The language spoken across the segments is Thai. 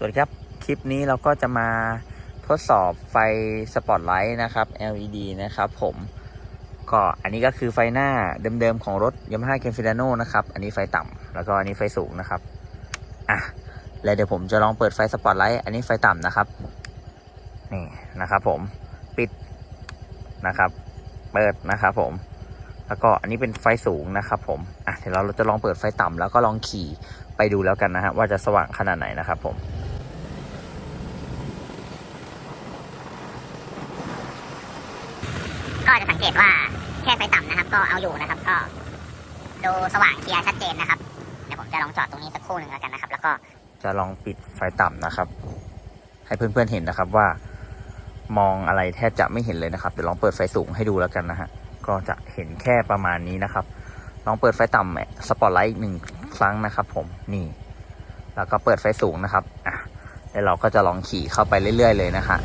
สวัสดีครับ คลิปนี้เราก็จะมาทดสอบไฟสปอตไลท์นะครับ LED นะครับผม ก็อันนี้ก็คือไฟหน้าเดิมๆของรถ Yamaha c a n f i l a n o นะครับ อันนี้ไฟต่ำแล้วก็อันนี้ไฟสูงนะครับ อะ แล้วเดี๋ยวผมจะลองเปิดไฟสปอตไลท์อันนี้ไฟต่ำนะครับ นี่นะครับผม ปิดนะครับ เปิดนะครับผม แล้วก็อันนี้เป็นไฟสูงนะครับผม อะเดี๋ยวเราจะลองเปิดไฟต่ำแล้วก็ลองขี่ไปดูแล้วกันนะฮะว่าจะสว่างขนาดไหนนะครับผม ก็จะสังเกตว่าแค่ไฟต่ำนะครับ ก็เอาอยู่นะครับ ก็ดูสว่างเคลียร์ชัดเจนนะครับเดี๋ยวผมจะลองจอดตรงนี้สักครู่หนึ่งแล้วกันนะครับ แล้วก็จะลองปิดไฟต่ำนะครับ ให้เพื่อนๆเห็นนะครับว่ามองอะไรแทบจะไม่เห็นเลยนะครับเดี๋ยวลองเปิดไฟสูงให้ดูแล้วกันนะฮะก็จะเห็นแค่ประมาณนี้นะครับ ลองเปิดไฟต่ำสปอตไลท์อีกหนึ่งครั้งนะครับ ผมนี่ แล้วก็เปิดไฟสูงนะครับอะแล้วเราก็จะลองขี่เข้าไปเรื่อย ๆ เลยนะฮะ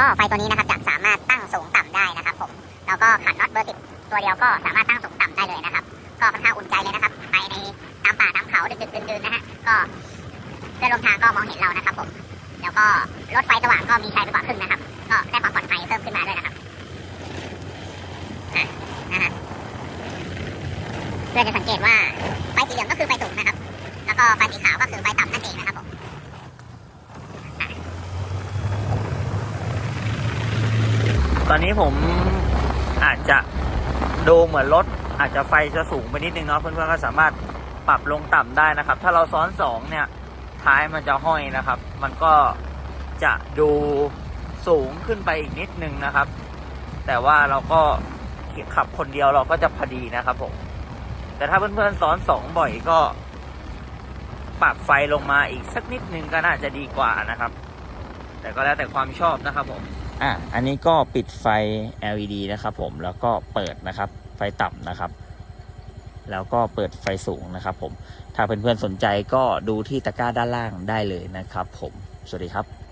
ก็ไฟตัวนี้นะครับจะสามารถตั้งสูงต่ำได้นะครับ ผม แล้วก็ขันน็อตเบอร์สิบตัวเดียวก็สามารถตั้งสูงต่ำได้เลยนะครับ ก็ค่อนข้างอุ่นใจเลยนะครับ ไปในตามป่าตามเขาดึกๆดื่นๆนะฮะ ก็เพื่อนร่วมทางก็มองเห็นเรานะครับ ผม แล้วก็รถไฟสว่างก็มีใชัยไปกว่าครึ่งนะครับ ก็ได้ความปลอดภัยเพิ่มขึ้นมาด้วยนะครับนะฮะเพื่อจะสังเกตว่าไฟสีเหลืองก็คือไฟสูงนะครับ แล้วก็ไฟสีขาวก็คือไฟต่ำนั่นเองนะครับผม ตอนนี้ผมอาจจะดูเหมือนรถอาจจะไฟจะสูงไปนิดนึงเนาะเพื่อนๆก็สามารถปรับลงต่ำได้นะครับ ถ้าเราซ้อนสองเนี่ยท้ายมันจะห้อยนะครับ มันก็จะดูสูงขึ้นไปอีกนิดนึงนะครับ แต่ว่าเราก็ขับคนเดียวเราก็จะพอดีนะครับผมแต่ถ้าเพื่อนๆซ้อนสองบ่อยก็ ปรับไฟลงมาอีกสักนิดนึงก็น่าจะดีกว่านะครับ แต่ก็แล้วแต่ความชอบนะครับผม อะอันนี้ก็ปิดไฟ LED นะครับผมแล้วก็เปิดนะครับ ไฟต่ำนะครับ แล้วก็เปิดไฟสูงนะครับ ผมถ้าเพื่อนๆสนใจก็ดูที่ตะกร้าด้านล่างได้เลยนะครับ ผมสวัสดีครับ